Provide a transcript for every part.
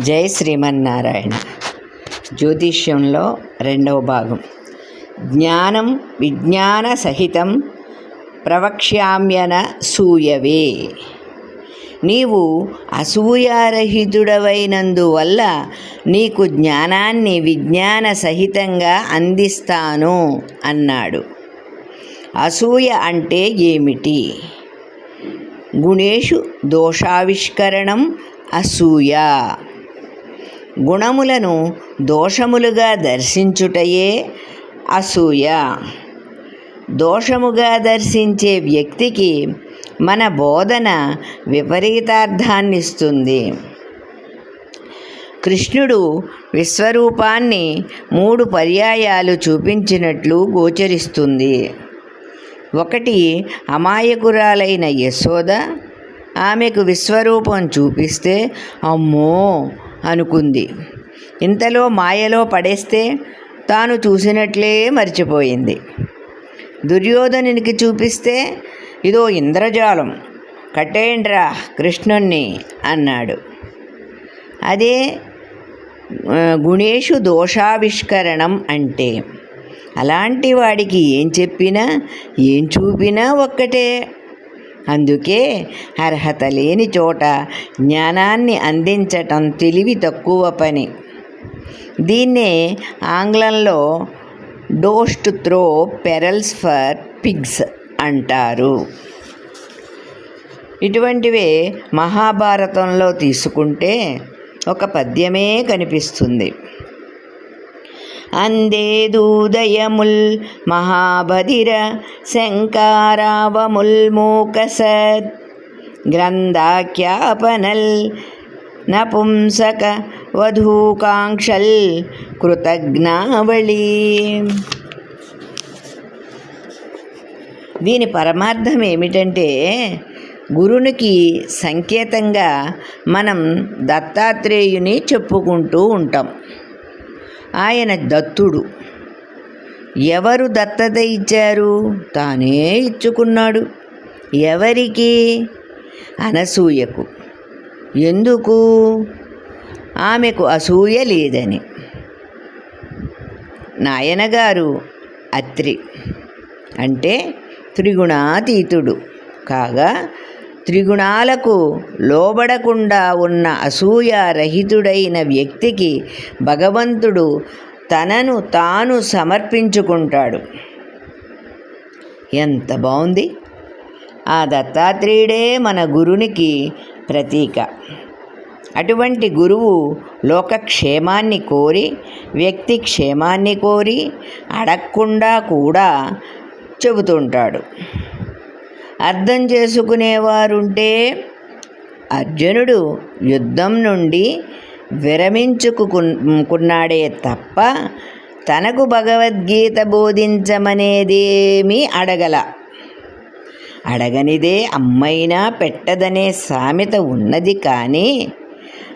జై శ్రీమన్నారాయణ. జ్యోతిష్యంలో రెండవ భాగం. జ్ఞానం విజ్ఞాన సహితం ప్రవక్ష్యామ్యన సూయవే. నీవు అసూయారహితుడవైనందువల్ల నీకు జ్ఞానాన్ని విజ్ఞాన సహితంగా అందిస్తాను అన్నాడు. అసూయ అంటే ఏమిటి? గుణేషు దోషావిష్కరణం అసూయ. గుణములను దోషములుగా దర్శించుటయే అసూయ. దోషముగా దర్శించే వ్యక్తికి మన బోధన విపరీతార్థాన్నిస్తుంది. కృష్ణుడు విశ్వరూపాన్ని మూడు పర్యాయాలు చూపించినట్లు గోచరిస్తుంది. ఒకటి అమాయకురాలైన యశోద. ఆమెకు విశ్వరూపం చూపిస్తే అమ్మో అనుకుంది. ఇంతలో మాయలో పడేస్తే తాను చూసినట్లే మర్చిపోయింది. దుర్యోధనునికి చూపిస్తే ఇదో ఇంద్రజాలం కట్టేయండిరా కృష్ణుణ్ణి అన్నాడు. అదే గుణేషు దోషావిష్కరణం అంటే అలాంటి వాడికి ఏం చెప్పినా ఏం చూపినా ఒక్కటే. అందుకే అర్హత లేని చోట జ్ఞానాన్ని అందించటం తెలివి తక్కువ పని. దీన్నే ఆంగ్లంలో don't throw pearls for pigs అంటారు. ఇటువంటివే మహాభారతంలో తీసుకుంటే ఒక పద్యమే కనిపిస్తుంది. అందేదూదయముల్ మహాబధిర శంకారావముల్ మూకసత్ గ్రంథాఖ్యాపనల్ నపుంసక వధూకాంక్షల్ కృతజ్ఞావళి దీని పరమార్థం ఏమిటంటే గురునికి సంకేతంగా మనం దత్తాత్రేయుని చెప్పుకుంటూ ఉంటాం. ఆయన దత్తుడు. ఎవరు దత్తత ఇచ్చారు? తానే ఇచ్చుకున్నాడు. ఎవరికి? అనసూయకు. ఎందుకు? ఆమెకు అసూయ లేదని. నాయనగారు అత్రి అంటే త్రిగుణాతీతుడు. కాగా త్రిగుణాలకు లోబడకుండా ఉన్న అసూయారహితుడైన వ్యక్తికి భగవంతుడు తనను తాను సమర్పించుకుంటాడు. ఎంత బాగుంది ఆ దత్తాత్రేయుడే మన గురునికి ప్రతీక. అటువంటి గురువు లోకక్షేమాన్ని కోరి వ్యక్తి క్షేమాన్ని కోరి అడగకుండా కూడా చెబుతుంటాడు. అర్థం చేసుకునేవారుంటే అర్జునుడు యుద్ధం నుండి విరమించుకున్నాడే తప్ప తనకు భగవద్గీత బోధించమనేదేమీ అడగల. అడగనిదే అమ్మైనా పెట్టదనే సామెత ఉన్నది కానీ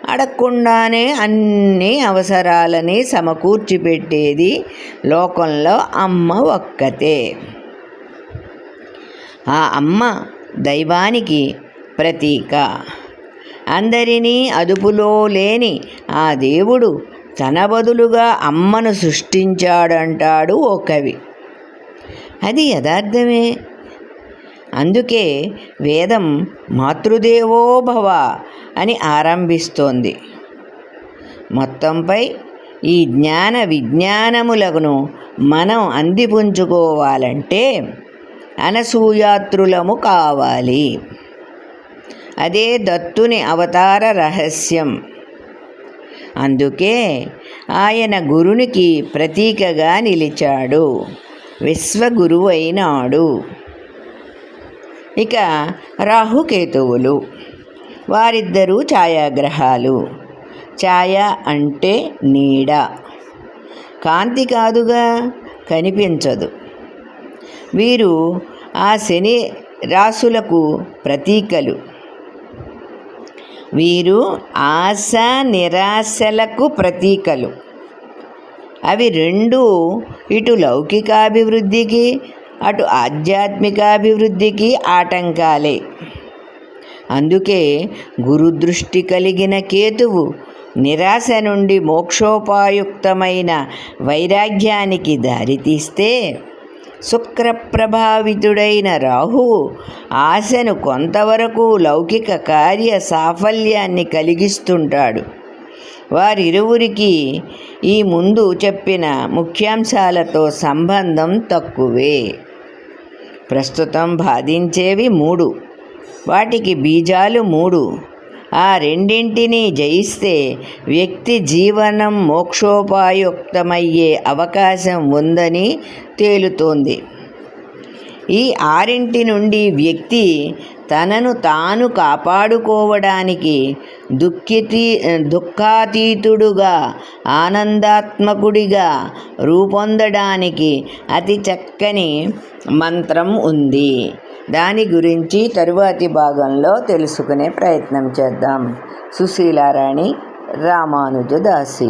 అడగకుండానే అన్ని అవసరాలని సమకూర్చి పెట్టేది లోకంలో అమ్మ ఒక్కతే. ఆ అమ్మ దైవానికి ప్రతీక. అందరినీ అదుపులో లేని ఆ దేవుడు తన బదులుగా అమ్మను సృష్టించాడంటాడు ఓ కవి. అది యథార్థమే. అందుకే వేదం మాతృదేవో భవ అని ఆరంభిస్తోంది. మొత్తంపై ఈ జ్ఞాన విజ్ఞానములను మనం అందిపుంచుకోవాలంటే అనసూయాత్రులము కావాలి. అదే దత్తుని అవతార రహస్యం. అందుకే ఆయన గురునికి ప్రతీకగా నిలిచాడు. విశ్వగురువైనాడు. ఇక రాహుకేతువులు. వారిద్దరూ ఛాయాగ్రహాలు. ఛాయ అంటే నీడ. కాంతి కాదుగా కనిపించదు. వీరు ఆ శని రాసులకు ప్రతీకలు. వీరు ఆశ నిరాశలకు ప్రతీకలు. అవి రెండు ఇటు లౌకికాభివృద్ధికి అటు ఆధ్యాత్మికాభివృద్ధికి ఆటంకాలే. అందుకే గురుదృష్టి కలిగిన కేతువు నిరాశ నుండి మోక్షోపాయుక్తమైన వైరాగ్యానికి దారితీస్తే శుక్రప్రభావితుడైన రాహువు ఆశను కొంతవరకు లౌకిక కార్య సాఫల్యాన్ని కలిగిస్తుంటాడు. వారిరువురికి ఈ ముందు చెప్పిన ముఖ్యాంశాలతో సంబంధం తక్కువే. ప్రస్తుతం బాధించేవి మూడు. వాటికి బీజాలు మూడు. ఆ రెండింటినీ జయిస్తే వ్యక్తి జీవనం మోక్షోపాయుక్తమయ్యే అవకాశం ఉందని తేలుతోంది. ఈ ఆరింటి నుండి వ్యక్తి తనను తాను కాపాడుకోవడానికి దుఃఖితి దుఃఖాతీతుడుగా ఆనందాత్మకుడిగా రూపొందడానికి అతి చక్కని మంత్రం ఉంది. దాని గురించి తరువాతి భాగంలో తెలుసుకునే ప్రయత్నం చేద్దాం. సుశీలారాణి రామానుజదాసి.